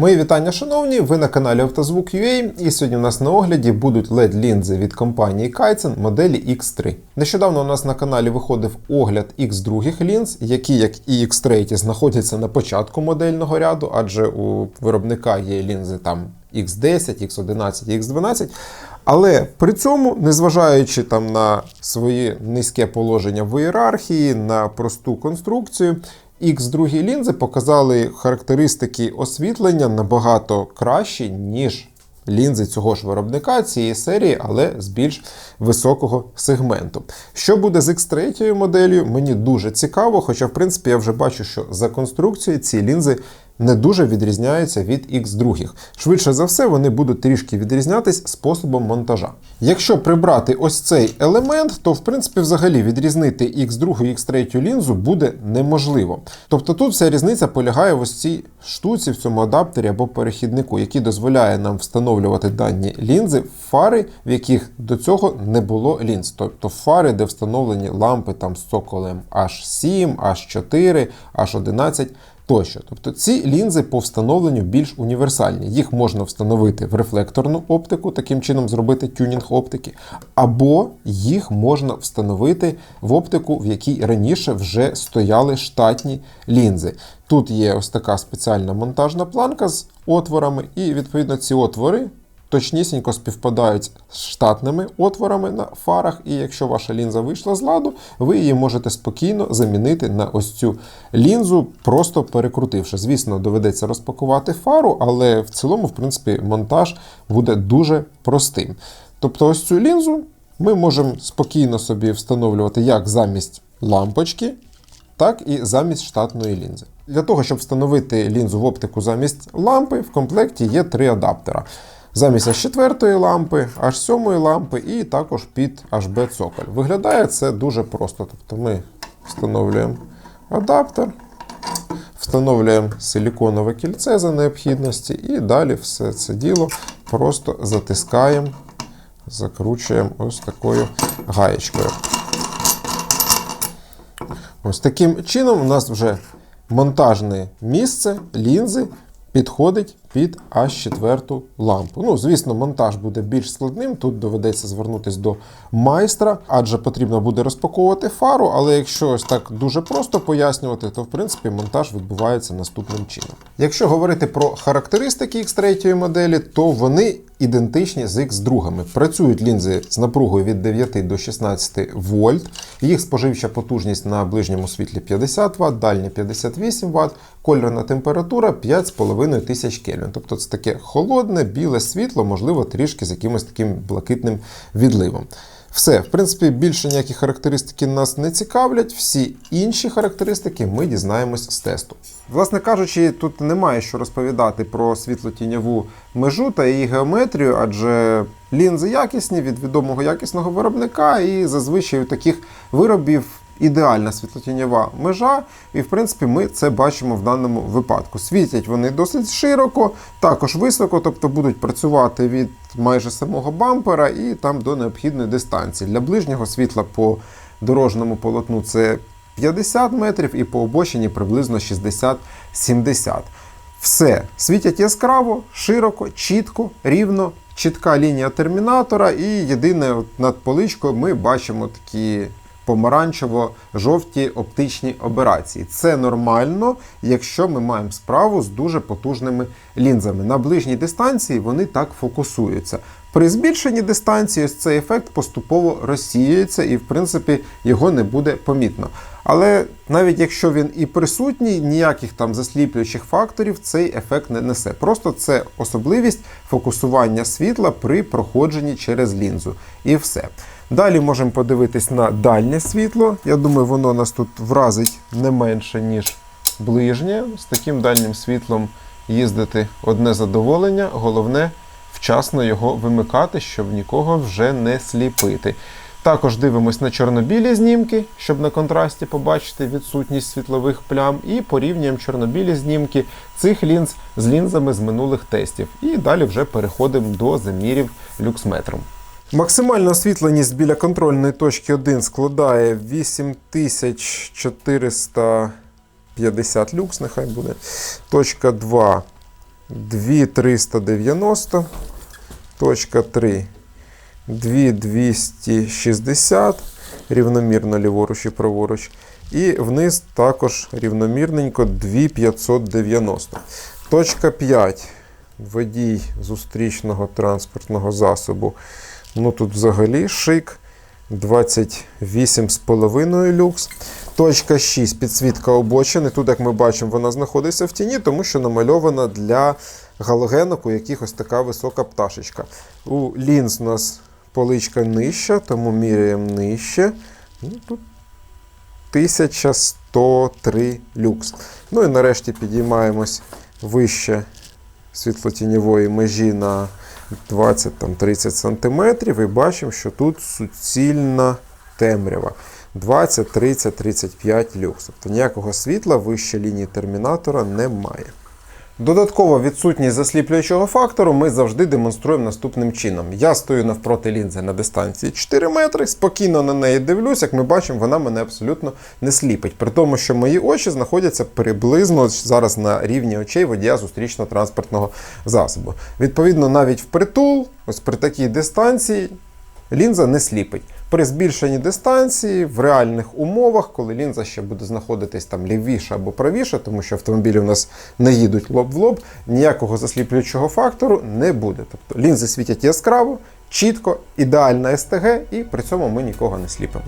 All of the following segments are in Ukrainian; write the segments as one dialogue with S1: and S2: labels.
S1: Мої вітання, шановні! Ви на каналі Автозвук.ua і сьогодні у нас на огляді будуть led лінзи від компанії Kaizen моделі X3. Нещодавно у нас на каналі виходив огляд X2 лінз, які, як і X3, знаходяться на початку модельного ряду, адже у виробника є лінзи там X10, X11, X12. Але при цьому, незважаючи там на своє низьке положення в ієрархії, на просту конструкцію, X2 лінзи показали характеристики освітлення набагато кращі, ніж лінзи цього ж виробника цієї серії, але з більш високого сегменту. Що буде з X3 моделлю, мені дуже цікаво, хоча, в принципі, я вже бачу, що за конструкцією ці лінзи не дуже відрізняються від X2. Швидше за все, вони будуть трішки відрізнятись способом монтажа. Якщо прибрати ось цей елемент, то в принципі взагалі відрізнити X2 і X3 лінзу буде неможливо. Тобто тут вся різниця полягає в ось цій штуці, в цьому адаптері або перехіднику, який дозволяє нам встановлювати дані лінзи в фари, в яких до цього не було лінз. Тобто фари, де встановлені лампи там з цоколем H7, H4, H11 тощо. Тобто ці лінзи по встановленню більш універсальні. Їх можна встановити в рефлекторну оптику, таким чином зробити тюнінг оптики, або їх можна встановити в оптику, в якій раніше вже стояли штатні лінзи. Тут є ось така спеціальна монтажна планка з отворами, і відповідно ці отвори точнісінько співпадають з штатними отворами на фарах, і якщо ваша лінза вийшла з ладу, ви її можете спокійно замінити на ось цю лінзу, просто перекрутивши. Звісно, доведеться розпакувати фару, але в цілому, в принципі, монтаж буде дуже простим. Тобто, ось цю лінзу ми можемо спокійно собі встановлювати як замість лампочки, так і замість штатної лінзи. Для того, щоб встановити лінзу в оптику замість лампи, в комплекті є три адаптера замість аж 4 лампи, аж 7 лампи і також під HB цоколь. Виглядає це дуже просто. Тобто ми встановлюємо адаптер, встановлюємо силіконове кільце за необхідності, і далі все це діло просто затискаємо, закручуємо ось такою гаєчкою. Ось таким чином у нас вже монтажне місце лінзи підходить під аж четверту лампу. Ну, звісно, монтаж буде більш складним. Тут доведеться звернутися до майстра, адже потрібно буде розпаковувати фару. Але якщо ось так дуже просто пояснювати, то в принципі монтаж відбувається наступним чином. Якщо говорити про характеристики X3 моделі, то вони ідентичні з X2. Працюють лінзи з напругою від 9 до 16 вольт. Їх споживча потужність на ближньому світлі 50 Вт, дальня 58 Вт, кольорна температура 5,5 тисяч Кельвін. Тобто це таке холодне, біле світло, можливо, трішки з якимось таким блакитним відливом. Все, в принципі, більше ніякі характеристики нас не цікавлять. Всі інші характеристики ми дізнаємось з тесту. Власне кажучи, тут немає що розповідати про світлотіньову межу та її геометрію, адже лінзи якісні від відомого якісного виробника, і зазвичай у таких виробів ідеальна світлотіньова межа, і в принципі ми це бачимо в даному випадку. Світять вони досить широко, також високо, тобто будуть працювати від майже самого бампера і там до необхідної дистанції. Для ближнього світла по дорожньому полотну це 50 метрів і по обочині приблизно 60-70. Все, світять яскраво, широко, чітко, рівно, чітка лінія термінатора, і єдине над поличкою ми бачимо такі помаранчево-жовті оптичні операції. Це нормально, якщо ми маємо справу з дуже потужними лінзами. На ближній дистанції вони так фокусуються. При збільшенні дистанції ось цей ефект поступово розсіюється і, в принципі, його не буде помітно. Але навіть якщо він і присутній, ніяких там засліплюючих факторів цей ефект не несе. Просто це особливість фокусування світла при проходженні через лінзу. І все. Далі можемо подивитись на дальнє світло. Я думаю, воно нас тут вразить не менше, ніж ближнє. З таким дальнім світлом їздити одне задоволення, головне вчасно його вимикати, щоб нікого вже не сліпити. Також дивимось на чорнобілі знімки, щоб на контрасті побачити відсутність світлових плям, і порівнюємо чорнобілі знімки цих лінз з лінзами з минулих тестів. І далі вже переходимо до замірів люксметром. Максимальна освітленість біля контрольної точки 1 складає 8450 люкс, нехай буде. Точка 2 2390, точка 3, 2260, рівномірно ліворуч і праворуч. І вниз також рівномірненько 2590. Точка 5. Водій зустрічного транспортного засобу. Ну тут взагалі шик. 28,5 люкс. Точка 6. Підсвітка обочини. Тут, як ми бачимо, вона знаходиться в тіні, тому що намальована для галогенок, у яких ось така висока пташечка. У лінз у нас поличка нижча, тому міряємо нижче. Ну, тут 1103 люкс. Ну і нарешті підіймаємось вище світлотіньової межі на 20-30 см і бачимо, що тут суцільна темрява. 20, 30, 35 люкс. Тобто ніякого світла вище лінії термінатора немає. Додатково відсутність засліплюючого фактору ми завжди демонструємо наступним чином. Я стою навпроти лінзи на дистанції 4 метри, спокійно на неї дивлюсь, як ми бачимо, вона мене абсолютно не сліпить. При тому, що мої очі знаходяться приблизно зараз на рівні очей водія зустрічного транспортного засобу. Відповідно, навіть впритул, ось при такій дистанції. Лінза не сліпить. При збільшенні дистанції в реальних умовах, коли лінза ще буде знаходитись там лівіше або правіше, тому що автомобілі у нас не їдуть лоб в лоб, ніякого засліплюючого фактору не буде. Тобто лінзи світять яскраво, чітко, ідеальна СТГ, і при цьому ми нікого не сліпимо.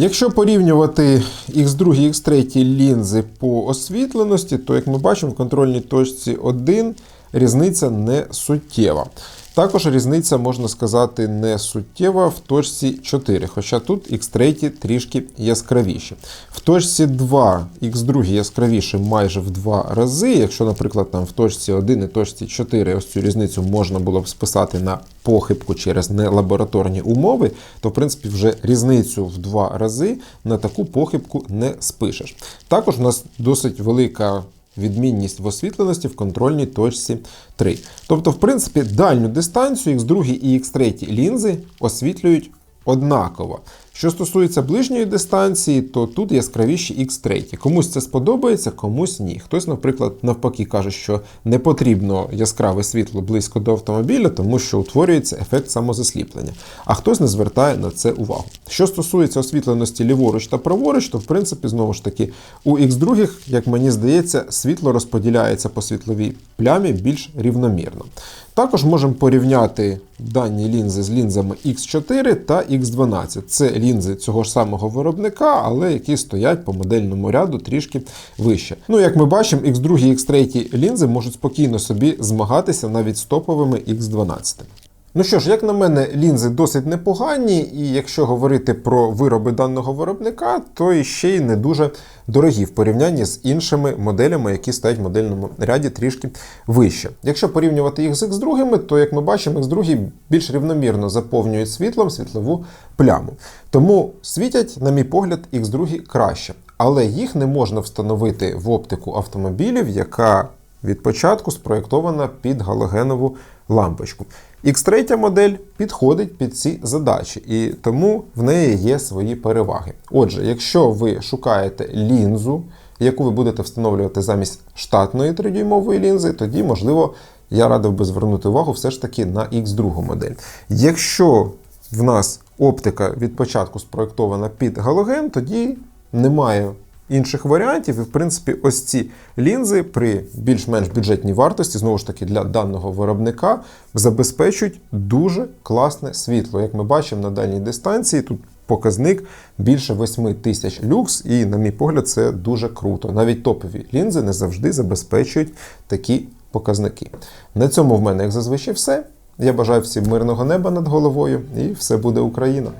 S1: Якщо порівнювати X2 і X3 лінзи по освітленості, то, як ми бачимо, в контрольній точці 1 різниця не суттєва. Також різниця, можна сказати, не суттєва в точці 4, хоча тут X3 трішки яскравіші. В точці 2 X2 яскравіше майже в 2 рази. Якщо, наприклад, там в точці 1 і точці 4 ось цю різницю можна було б списати на похибку через нелабораторні умови, то в принципі вже різницю в 2 рази на таку похибку не спишеш. Також у нас досить велика відмінність в освітленості в контрольній точці 3. Тобто, в принципі, дальню дистанцію X2 і X3 лінзи освітлюють однаково. Що стосується ближньої дистанції, то тут яскравіші X3. Комусь це сподобається, комусь ні. Хтось, наприклад, навпаки каже, що не потрібно яскраве світло близько до автомобіля, тому що утворюється ефект самозасліплення. А хтось не звертає на це увагу. Що стосується освітленості ліворуч та праворуч, то в принципі, знову ж таки, у X2, як мені здається, світло розподіляється по світловій плямі більш рівномірно. Також можемо порівняти дані лінзи з лінзами X4 та X12. Це лінзи цього ж самого виробника, але які стоять по модельному ряду трішки вище. Ну, як ми бачимо, X2 і X3 лінзи можуть спокійно собі змагатися навіть з топовими X12. Ну що ж, як на мене, лінзи досить непогані, і якщо говорити про вироби даного виробника, то і ще й не дуже дорогі в порівнянні з іншими моделями, які стоять в модельному ряді трішки вище. Якщо порівнювати їх з X2, то як ми бачимо, X2 більш рівномірно заповнюють світлом світлову пляму. Тому світять, на мій погляд, X2 краще. Але їх не можна встановити в оптику автомобілів, яка від початку спроєктована під галогенову лампочку. X3 модель підходить під ці задачі, і тому в неї є свої переваги. Отже, якщо ви шукаєте лінзу, яку ви будете встановлювати замість штатної 3-дюймової лінзи, тоді, можливо, я радив би звернути увагу все ж таки на X2 модель. Якщо в нас оптика від початку спроєктована під галоген, тоді немає інших варіантів. І, в принципі, ось ці лінзи при більш-менш бюджетній вартості, знову ж таки, для даного виробника забезпечують дуже класне світло. Як ми бачимо на дальній дистанції, тут показник більше 8 тисяч люкс, і, на мій погляд, це дуже круто. Навіть топові лінзи не завжди забезпечують такі показники. На цьому в мене, як зазвичай, все. Я бажаю всім мирного неба над головою, і все буде Україна.